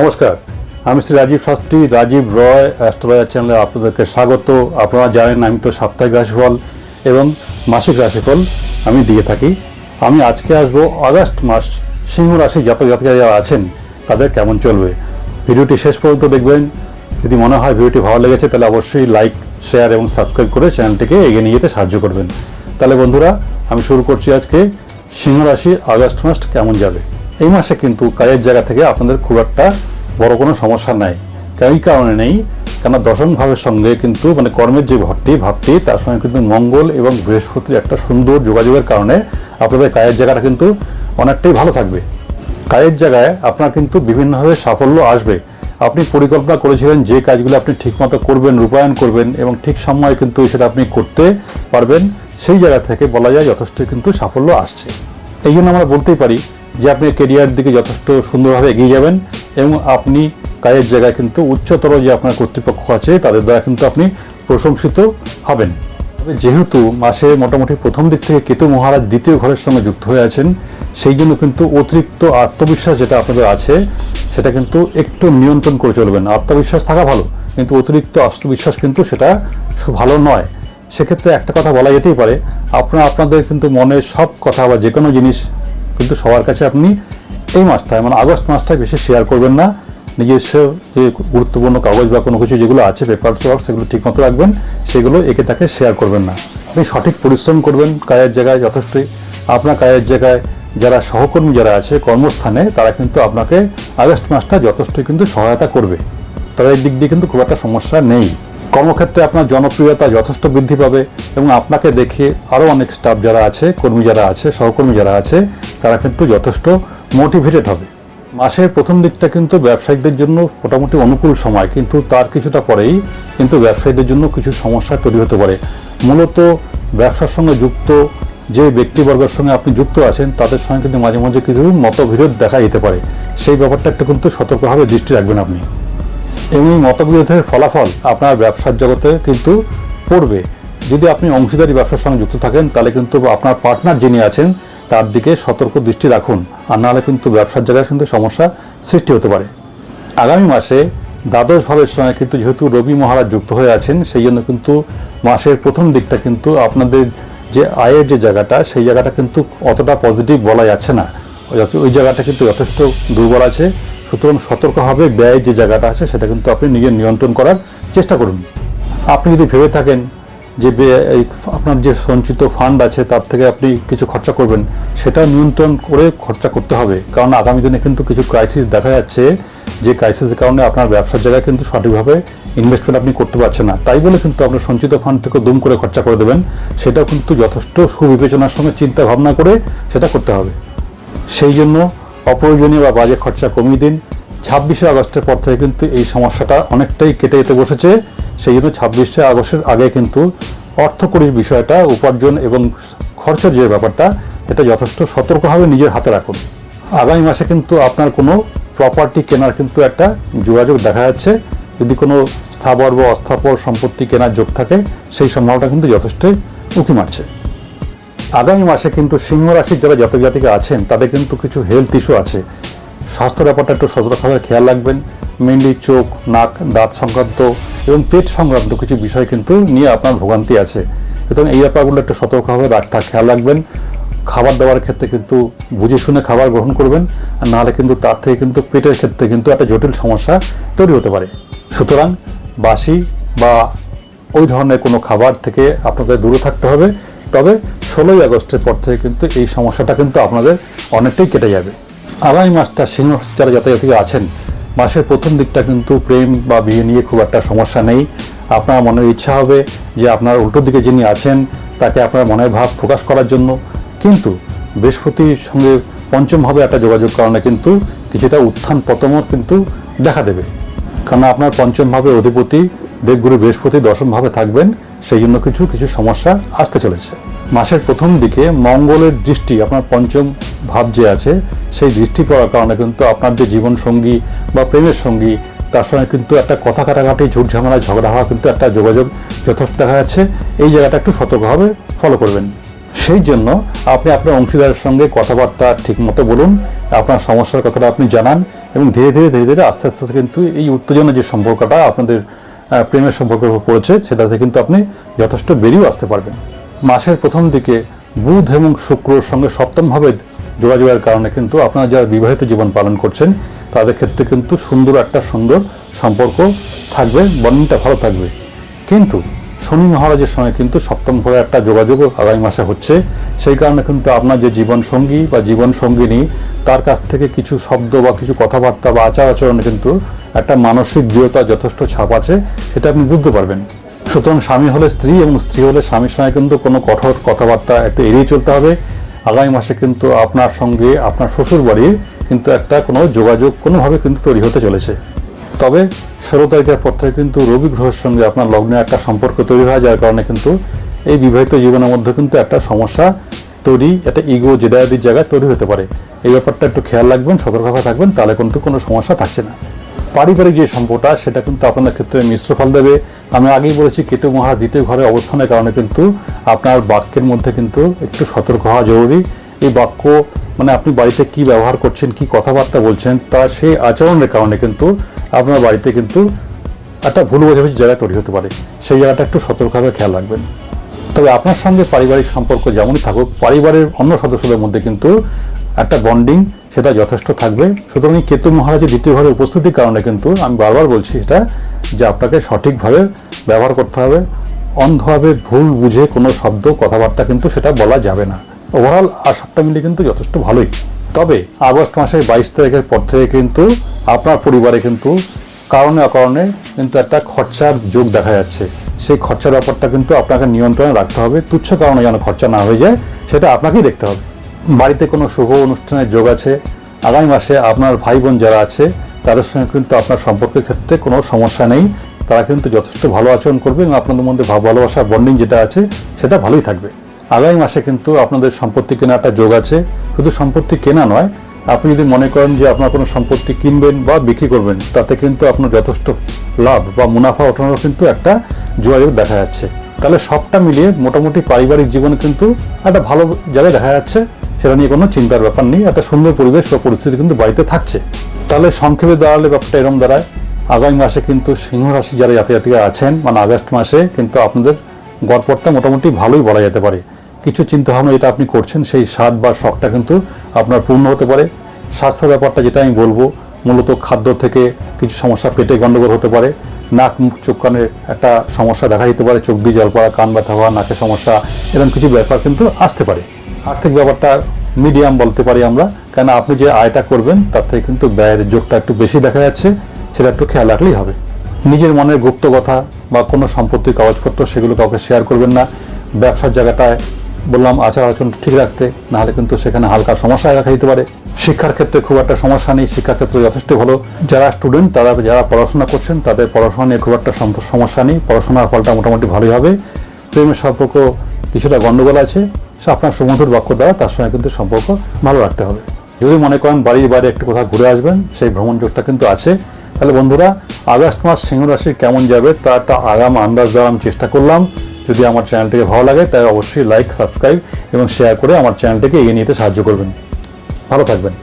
নমস্কার, আমি শ্রী রাজীব শাস্ত্রী, রাজীব রয় অ্যাস্ট্রোলজার চ্যানেলে আপনাদেরকে স্বাগত। আপনারা জানেন আমি তো সাপ্তাহিক রাশিফল এবং মাসিক রাশিফল আমি দিয়ে থাকি। আমি আজকে আসব আগস্ট মাস সিংহ রাশি জাতক জাতিকা যারা আছেন, তাদের কেমন চলবে? ভিডিওটি শেষ পর্যন্ত দেখবেন। যদি মনে হয় ভিডিওটি ভালো লেগেছে, তাহলে অবশ্যই লাইক, শেয়ার এবং সাবস্ক্রাইব করে চ্যানেলটিকে এগিয়ে নিয়ে যেতে সাহায্য করবেন। তাহলে বন্ধুরা, আমি শুরু করছি আজকে সিংহ রাশি আগস্ট মাস কেমন যাবে? এই মাসে কিন্তু কাজের জায়গা থেকে আপনাদের খুব একটা বড় কোনো সমস্যা নাই। এই কারণে নেই? কেন দশম ভাবের সঙ্গে কিন্তু মানে কর্মের যে ঘরটি, ভাবটি, তার সঙ্গে কিন্তু মঙ্গল এবং বৃহস্পতির একটা সুন্দর যোগাযোগের কারণে আপনাদের কাজের জায়গাটা কিন্তু অনেকটাই ভালো থাকবে। কাজের জায়গায় আপনার কিন্তু বিভিন্নভাবে সাফল্য আসবে। আপনি পরিকল্পনা করেছিলেন যে কাজগুলো আপনি ঠিকমতো করবেন, রূপায়ণ করবেন এবং ঠিক সময়ে কিন্তু সেটা আপনি করতে পারবেন, সেই জায়গা থেকে বলা যায় যথেষ্ট কিন্তু সাফল্য আসছে। এই জন্য আমরা বলতেই পারি যে আপনি কেরিয়ার দিকে যথেষ্ট সুন্দরভাবে এগিয়ে যাবেন এবং আপনি কাজের জায়গায় কিন্তু উচ্চতর যে আপনার কর্তৃপক্ষ আছে, তাদের দ্বারা কিন্তু আপনি প্রশংসিত হবেন। তবে যেহেতু মাসে মোটামুটি প্রথম দিক থেকে কেতু মহারাজ দ্বিতীয় ঘরের সঙ্গে যুক্ত হয়ে আছেন, সেই জন্য কিন্তু অতিরিক্ত আত্মবিশ্বাস যেটা আপনাদের আছে, সেটা কিন্তু একটু নিয়ন্ত্রণ করে চলবেন। আত্মবিশ্বাস থাকা ভালো, কিন্তু অতিরিক্ত আত্মবিশ্বাস কিন্তু সেটা ভালো নয়। সেক্ষেত্রে একটা কথা বলা যেতেই পারে, আপনারা, আপনাদের কিন্তু মনের সব কথা বা যে কোনো জিনিস কিন্তু সবার কাছে আপনি এই মাসটায় মানে আগস্ট মাসটায় বেশি শেয়ার করবেন না। নিজস্ব যে গুরুত্বপূর্ণ কাগজ বা কোনো কিছু যেগুলো আছে পেপার ওয়ার্ক সেগুলো ঠিকমতো রাখবেন, সেগুলো একে তাকে শেয়ার করবেন না। আপনি সঠিক পরিশ্রম করবেন কাজের জায়গায় যথেষ্টই আপনার কাজের জায়গায় যারা সহকর্মী যারা আছে, কর্মস্থানে, তারা কিন্তু আপনাকে আগস্ট মাসটা যথেষ্টই কিন্তু সহায়তা করবে। তাদের দিক দিয়ে কিন্তু খুব একটা সমস্যা নেই। কর্মক্ষেত্রে আপনার জনপ্রিয়তা যথেষ্ট বৃদ্ধি পাবে এবং আপনাকে দেখে আরও অনেক স্টাফ যারা আছে, কর্মী যারা আছে, সহকর্মী যারা আছে, তারা কিন্তু যথেষ্ট মোটিভেটেড হবে। মাসের প্রথম দিকটা কিন্তু ব্যবসায়িকদের জন্য মোটামুটি অনুকূল সময়, কিন্তু তার কিছুটা পরেই কিন্তু ব্যবসায়ীদের জন্য কিছু সমস্যা তৈরি হতে পারে। মূলত ব্যবসার সঙ্গে যুক্ত যে ব্যক্তিবর্গের সঙ্গে আপনি যুক্ত আছেন, তাদের সঙ্গে কিন্তু মাঝে মাঝে কিছু মতবিরোধ দেখা যেতে পারে। সেই ব্যাপারটা একটু কিন্তু সতর্কভাবে দৃষ্টি রাখবেন আপনি। এবং মতবিরোধের ফলাফল আপনার ব্যবসার জগতে কিন্তু পড়বে। যদি আপনি অংশীদারি ব্যবসার সঙ্গে যুক্ত থাকেন, তাহলে কিন্তু আপনার পার্টনার যিনি আছেন, তার দিকে সতর্ক দৃষ্টি রাখুন। আর নাহলে কিন্তু ব্যবসার জায়গায় কিন্তু সমস্যা সৃষ্টি হতে পারে। আগামী মাসে দ্বাদশ ভাবের সঙ্গে কিন্তু যেহেতু রবি মহারাজ যুক্ত হয়ে আছেন, সেই জন্য কিন্তু মাসের প্রথম দিকটা কিন্তু আপনাদের যে আয়ের যে জায়গাটা, সেই জায়গাটা কিন্তু অতটা পজিটিভ বলা যাচ্ছে না। ওই জায়গাটা কিন্তু যথেষ্ট দুর্বল আছে। সুতরাং সতর্কভাবে ব্যয় যে জায়গাটা আছে সেটা কিন্তু আপনি নিজের নিয়ন্ত্রণ করার চেষ্টা করুন। আপনি যদি ভেবে থাকেন যে এই আপনার যে সঞ্চিত ফান্ড আছে তার থেকে আপনি কিছু খরচা করবেন, সেটা নিয়ন্ত্রণ করে খরচা করতে হবে। কারণ আগামী দিনে কিন্তু কিছু ক্রাইসিস দেখা যাচ্ছে, যে ক্রাইসিসের কারণে আপনার ব্যবসার জায়গায় কিন্তু সঠিকভাবে ইনভেস্টমেন্ট আপনি করতে পারছেন না। তাই বলে কিন্তু আপনার সঞ্চিত ফান্ড থেকে দুম করে খরচা করে দেবেন। সেটা কিন্তু যথেষ্ট সুবিবেচনার সঙ্গে চিন্তা ভাবনা করে সেটা করতে হবে। সেই জন্য অপ্রয়োজনীয় বা বাজে খরচা কমিয়ে দিন। ছাব্বিশে আগস্টের পর থেকে কিন্তু এই সমস্যাটা অনেকটাই কেটে যেতে বসেছে। সেই জন্য ছাব্বিশে আগস্টের আগে কিন্তু অর্থকরীর বিষয়টা, উপার্জন এবং খরচের যে ব্যাপারটা, এটা যথেষ্ট সতর্কভাবে নিজের হাতে রাখুন। আগামী মাসে কিন্তু আপনার কোনো প্রপার্টি কেনার কিন্তু একটা যোগাযোগ দেখা যাচ্ছে। যদি কোনো স্থাবর বা অস্থাবর সম্পত্তি কেনার যোগ থাকে, সেই সম্ভাবনা কিন্তু যথেষ্টই উঁকি মারছে। আগামী মাসে কিন্তু সিংহ রাশির যারা জাতক জাতিকা আছেন, তাদের কিন্তু কিছু হেলথ ইস্যু আছে। স্বাস্থ্য ব্যাপারটা একটু সতর্কভাবে খেয়াল রাখবেন। মেনলি চোখ, নাক, দাঁত সংক্রান্ত এবং পেট সংক্রান্ত কিছু বিষয় কিন্তু নিয়ে আপনার ভোগান্তি আছে। সুতরাং এই ব্যাপারগুলো একটু সতর্কভাবে রাখতে খেয়াল রাখবেন। খাবার দাবার ক্ষেত্রে কিন্তু বুঝে শুনে খাবার গ্রহণ করবেন। আর নাহলে কিন্তু তার থেকে কিন্তু পেটের ক্ষেত্রে কিন্তু একটা জটিল সমস্যা তৈরি হতে পারে। সুতরাং বাসি বা ওই ধরনের কোনো খাবার থেকে আপনাদের দূরে থাকতে হবে। তবে ষোলোই আগস্টের পর থেকে কিন্তু এই সমস্যাটা কিন্তু আপনাদের অনেকটাই কেটে যাবে। আগামী মাসটা সিংহ যারা যাতায়াতিকে আছেন, মাসের প্রথম দিকটা কিন্তু প্রেম বা বিয়ে নিয়ে খুব একটা সমস্যা নেই। আপনার মনের ইচ্ছা হবে যে আপনার উল্টো দিকে যিনি আছেন, তাকে আপনার মনের ভাব প্রকাশ করার জন্য। কিন্তু বৃহস্পতির সঙ্গে পঞ্চমভাবে একটা যোগাযোগ কারণে কিন্তু কিছুটা উত্থান পতমও কিন্তু দেখা দেবে। কারণ আপনার পঞ্চমভাবে অধিপতি দেবগুরু বৃহস্পতি দশমভাবে থাকবেন, সেই জন্য কিছু কিছু সমস্যা আসতে চলেছে। মাসের প্রথম দিকে মঙ্গলের দৃষ্টি, আপনার পঞ্চম ভাব যে আছে, সেই দৃষ্টি পড়ার কারণে কিন্তু আপনার যে জীবন সঙ্গী বা প্রেমের সঙ্গী, তার সঙ্গে কিন্তু একটা কথা কাটাকাটি ঝুট ঝামেলা ঝগড়া হওয়া কিন্তু একটা যোগাযোগ যথেষ্ট দেখা যাচ্ছে। এই জায়গাটা একটু সতর্কভাবে ফলো করবেন। সেই জন্য আপনি আপনার অংশীদারের সঙ্গে কথাবার্তা ঠিকমতো বলুন, আপনার সমস্যার কথাটা আপনি জানান এবং ধীরে ধীরে ধীরে ধীরে আস্তে আস্তে কিন্তু এই উত্তেজনা যে সম্পর্কটা আপনাদের প্রেমের সম্পর্কের উপর পড়েছে, সেটাতে কিন্তু আপনি যথেষ্ট বেরিয়েও আসতে পারবেন। মাসের প্রথম দিকে বুধ এবং শুক্রর সঙ্গে সপ্তমভাবে যোগাযোগের কারণে কিন্তু আপনারা যারা বিবাহিত জীবন পালন করছেন, তাদের ক্ষেত্রে কিন্তু সুন্দর একটা সুন্দর সম্পর্ক থাকবে বন্ডিংটা ভালো থাকবে। কিন্তু শনি মহারাজের সঙ্গে কিন্তু সপ্তম ঘরে একটা যোগাযোগ আগামী মাসে হচ্ছে। সেই কারণে কিন্তু আপনার যে জীবন সঙ্গী বা জীবন সঙ্গিনী তার কাছ থেকে কিছু শব্দ বা কিছু কথাবার্তা বা আচার আচরণে কিন্তু একটা মানসিক দৃঢ়তা যথেষ্ট ছাপ আছে, সেটা আপনি বুঝতে পারবেন। সুতরাং স্বামী হলে স্ত্রী এবং স্ত্রী হলে স্বামীর সঙ্গে কিন্তু কোনো কঠোর কথাবার্তা একটু এড়িয়ে চলতে হবে। আগামী মাসে কিন্তু আপনার সঙ্গে আপনার শ্বশুর বাড়ির কিন্তু একটা কোনো যোগাযোগ কোনোভাবে কিন্তু তৈরি হতে চলেছে। তবে ষোলো তারিখের পর থেকে কিন্তু রবি গ্রহের সঙ্গে আপনার লগ্নে একটা সম্পর্ক তৈরি হয়, যার কারণে কিন্তু এই বিবাহিত জীবনের মধ্যে কিন্তু একটা সমস্যা তৈরি, একটা ইগো জেদায়াদির জায়গায় তৈরি হতে পারে। এই ব্যাপারটা একটু খেয়াল রাখবেন সতর্কতা থাকবেন, তাহলে কিন্তু কোনো সমস্যা থাকছে না। পারিবারিক যে সম্পর্কটা সেটা কিন্তু আপনার ক্ষেত্রে মিশ্র ফল দেবে। আমি আগেই বলেছি, কেতু মহারাজ দ্বিতীয় ঘরে অবস্থানের কারণে কিন্তু আপনার বাক্যের মধ্যে কিন্তু একটু সতর্ক হওয়া জরুরি। এই বাক্য মানে আপনি বাড়িতে কি ব্যবহার করছেন, কি কথাবার্তা বলছেন, তা সেই আচরণের কারণে কিন্তু আপনার বাড়িতে কিন্তু একটা ভুল বোঝাবুঝি জায়গায় তৈরি হতে পারে। সেই জায়গাটা একটু সতর্কভাবে খেয়াল রাখবেন। তবে আপনার সঙ্গে পারিবারিক সম্পর্ক যেমনই থাকুক, পরিবারের অন্য সদস্যদের মধ্যে কিন্তু একটা বন্ডিং সেটা যথেষ্ট থাকবে। সুতরাং এই কেতু মহারাজের দ্বিতীয় ঘরে উপস্থিতির কারণে কিন্তু আমি বারবার বলছি সেটা যে আপনাকে সঠিকভাবে ব্যবহার করতে হবে। অন্ধভাবে ভুল বুঝে কোনো শব্দ, কথাবার্তা কিন্তু সেটা বলা যাবে না। ওভারঅল আর সবটা মিলে কিন্তু যথেষ্ট ভালোই। তবে আগস্ট মাসের বাইশ তারিখের পর থেকে কিন্তু আপনার পরিবারে কিন্তু কারণে অকারণে কিন্তু একটা খরচার যোগ দেখা যাচ্ছে। সেই খরচার ব্যাপারটা কিন্তু আপনাকে নিয়ন্ত্রণে রাখতে হবে। তুচ্ছ কারণে যেন খরচা না হয়ে যায়, সেটা আপনাকেই দেখতে হবে। বাড়িতে কোনো শুভ অনুষ্ঠানের যোগ আছে, আগামী মাসে আপনার ভাই বোন যারা আছে, তাদের সঙ্গে কিন্তু আপনার সম্পর্কের ক্ষেত্রে কোনো সমস্যা নেই। তারা কিন্তু যথেষ্ট ভালো আচরণ করবে এবং আপনাদের মধ্যে ভাব ভালোবাসা বন্ডিং যেটা আছে, সেটা ভালোই থাকবে। আগামী মাসে কিন্তু আপনাদের সম্পত্তি কেনা একটা যোগ আছে। শুধু সম্পত্তি কেনা নয়, আপনি যদি মনে করেন যে আপনার কোনো সম্পত্তি কিনবেন বা বিক্রি করবেন, তাতে কিন্তু আপনার যথেষ্ট লাভ বা মুনাফা ওঠানোর কিন্তু একটা যোগাযোগ দেখা যাচ্ছে। তাহলে সবটা মিলিয়ে মোটামুটি পারিবারিক জীবনে কিন্তু একটা ভালো জায়গায় দেখা যাচ্ছে। সেটা নিয়ে কোনো চিন্তার ব্যাপার নেই। একটা সুন্দর পরিবেশ বা পরিস্থিতি কিন্তু বাড়িতে থাকছে। তাহলে সংক্ষেপে দাঁড়ালে ব্যাপারটা এরকম দাঁড়ায়। আগামী মাসে কিন্তু সিংহ রাশি যারা জাতিজাতিকা আছেন মানে আগস্ট মাসে কিন্তু আপনাদের গড়পড়টা মোটামুটি ভালোই বলা যেতে পারে। কিছু চিন্তা ভাবনা যেটা আপনি করছেন, সেই স্বাদ বা শখটা কিন্তু আপনার পূর্ণ হতে পারে। স্বাস্থ্য ব্যাপারটা যেটা আমি বলব, মূলত খাদ্য থেকে কিছু সমস্যা পেটে গণ্ডগোল হতে পারে। নাক, মুখ, চোখ, কানের একটা সমস্যা দেখা যেতে পারে। চোখ দিয়ে জল পড়া, কান ব্যথা হওয়া, নাকের সমস্যা এরকম কিছু ব্যাপার কিন্তু আসতে পারে। আর্থিক ব্যাপারটা মিডিয়াম বলতে পারি আমরা। কেন আপনি যে আয়টা করবেন, তার থেকে কিন্তু ব্যয়ের যোগটা একটু বেশি দেখা যাচ্ছে, সেটা একটু খেয়াল রাখলেই হবে। নিজের মনের গুপ্ত কথা বা কোনো সম্পত্তির কাগজপত্র সেগুলো কাউকে শেয়ার করবেন না। ব্যবসার জায়গাটায় বললাম, আচার আচরণ ঠিক রাখতে, নাহলে কিন্তু সেখানে হালকা সমস্যা দেখা দিতে পারে। শিক্ষার ক্ষেত্রে খুব একটা সমস্যা নেই, শিক্ষার ক্ষেত্রে যথেষ্ট ভালো। যারা স্টুডেন্ট তারা যারা পড়াশোনা করছেন, তাদের পড়াশোনা নিয়ে খুব একটা সম- সমস্যা নেই। পড়াশোনার ফলটা মোটামুটি ভালোই হবে। প্রেমের সম্পর্ক কিছুটা গণ্ডগোল আছে। সে আপনার সুমধুর বাক্য দ্বারা তার সঙ্গে কিন্তু সম্পর্ক ভালো রাখতে হবে। যদি মনে করেন বাড়ির বাইরে একটু কোথাও ঘুরে আসবেন, সেই ভ্রমণ যোগটা কিন্তু আছে। তাহলে বন্ধুরা, আগস্ট মাস সিংহ রাশি কেমন যাবে তার একটা আগাম আন্দাজ দেওয়ার আমি চেষ্টা করলাম। যদি আমার চ্যানেলটিকে ভালো লাগে, তাই অবশ্যই লাইক, সাবস্ক্রাইব এবং শেয়ার করে আমার চ্যানেলটিকে এগিয়ে নিতে সাহায্য করবেন। ভালো থাকবেন।